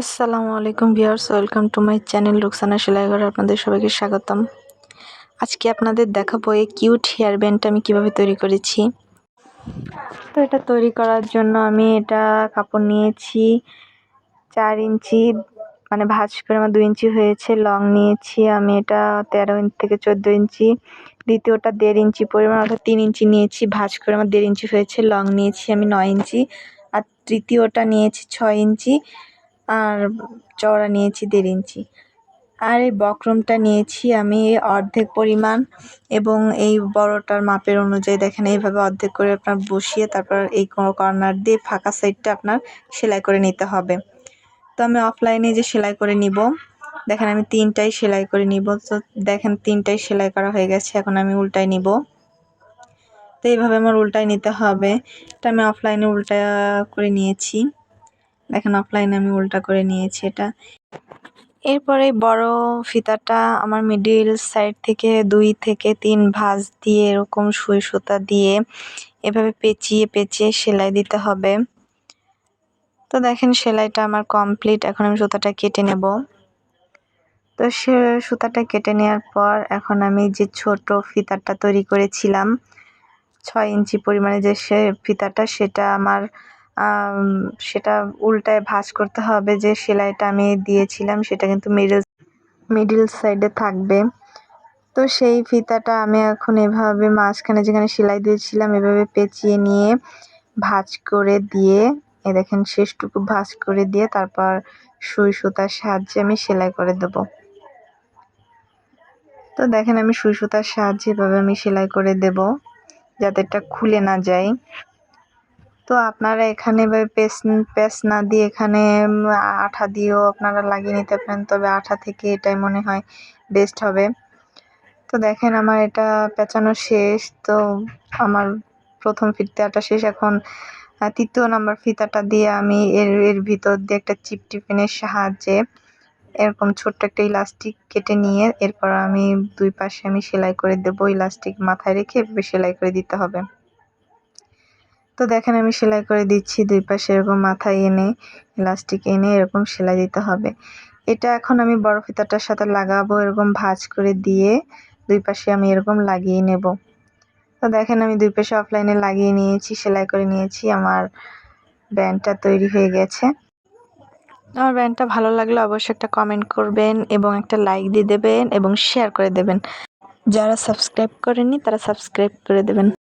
আসসালামু আলাইকুম viewers, welcome to my channel Rukhsana Selaighar, আপনাদের সবাইকে স্বাগতম। আজকে আপনাদের দেখাবো এই কিউট হেয়ার ব্যান্ডটা আমি কীভাবে তৈরি করেছি। তো এটা তৈরি করার জন্য আমি এটা কাপড় নিয়েছি, চার ইঞ্চি মানে ভাজ করে আমার দু ইঞ্চি হয়েছে, লং নিয়েছি আমি এটা তেরো ইঞ্চি থেকে চোদ্দ ইঞ্চি, দ্বিতীয়টা দেড় ইঞ্চি পরিমাণ অর্থাৎ তিন ইঞ্চি নিয়েছি, ভাজ করে আমার দেড় ইঞ্চি হয়েছে, লং নিয়েছি আমি নয় ইঞ্চি, আর তৃতীয়টা নিয়েছি ছয় ইঞ্চি আর চওড়া নিয়েছি দেড় ইঞ্চি। আর এই বক্রমটা নিয়েছি আমি অর্ধেক পরিমাণ এবং এই বড়টার মাপের অনুযায়ী দেখেন, এইভাবে অর্ধেক করে আপনার বসিয়ে তারপর এই কর্নার দিয়ে ফাঁকা সাইডটা আপনার সেলাই করে নিতে হবে। তো আমি অফলাইনে যে সেলাই করে নিব, দেখেন আমি তিনটাই সেলাই করে নিব। তো দেখেন তিনটাই সেলাই করা হয়ে গেছে, এখন আমি উল্টাই নিব। তো এইভাবে আমার উল্টাই নিতে হবে। এটা আমি অফলাইনে উল্টা করে নিয়েছি। দেখেন অফলাইনে আমি উল্টা করে নিয়েছি এটা। এরপরে বড় ফিতাটা আমার মিডিল সাইড থেকে দুই থেকে তিন ভাঁজ দিয়ে এরকম সুই সুতা দিয়ে এভাবে পেঁচিয়ে পেঁচিয়ে সেলাই দিতে হবে। তো দেখেন সেলাইটা আমার কমপ্লিট এখন আমি সুতাটা কেটে নেব। তো সে সুতাটা কেটে নেওয়ার পর এখন আমি যে ছোট ফিতাটা তৈরি করেছিলাম, ছয় ইঞ্চি পরিমাণে যে সে ফিতাটা, সেটা আমার সেটা উল্টায় ভাঁজ করতে হবে যে সেলাইটা আমি দিয়েছিলাম, সেটা কিন্তু মিডল মিডিল সাইডে থাকবে। তো সেই ফিতাটা আমি এখন এভাবে মাঝখানে যেখানে সেলাই দিয়েছিলাম, এভাবে পেঁচিয়ে নিয়ে ভাঁজ করে দিয়ে, এ দেখেন শেষটুকু ভাঁজ করে দিয়ে তারপর সুই সুতার সাহায্যে আমি সেলাই করে দেব। তো দেখেন আমি সুই সুতার সাহায্যে এভাবে আমি সেলাই করে দেব, যাতে এটা খুলে না যায়। তো আপনারা এখানে পেস পেস না দিয়ে এখানে আঠা দিয়েও আপনারা লাগিয়ে নিতে পারেন, তবে আঠা থেকে এটাই মনে হয় বেস্ট হবে। তো দেখেন আমার এটা পেঁচানো শেষ, তো আমার প্রথম ফিতাটা শেষ। এখন তৃতীয় নাম্বার ফিতাটা দিয়ে আমি এর এর ভিতর দিয়ে একটা চিপ টিফিনের সাহায্যে এরকম ছোট্ট একটা ইলাস্টিক কেটে নিয়ে এরপর আমি দুই পাশে আমি সেলাই করে দেবো। ইলাস্টিক মাথায় রেখে সেলাই করে দিতে হবে। তো দেখেন আমি সেলাই করে দিচ্ছি, দুই পাশে এরকম মাথায় এনে ইলাস্টিক এনে এরকম সেলাই দিতে হবে। এটা এখন আমি বড় ফিতাটার সাথে লাগাবো, এরকম ভাঁজ করে দিয়ে দুই পাশে আমি এরকম লাগিয়ে নেব। তো দেখেন আমি দুই পাশে অফলাইনে লাগিয়ে নিয়েছি, সেলাই করে নিয়েছি, আমার ব্যান্ডটা তৈরি হয়ে গেছে। আমার ব্যান্ডটা ভালো লাগলে অবশ্যই একটা কমেন্ট করবেন এবং একটা লাইক দিয়ে দেবেন এবং শেয়ার করে দেবেন। যারা সাবস্ক্রাইব করেননি, তারা সাবস্ক্রাইব করে দেবেন।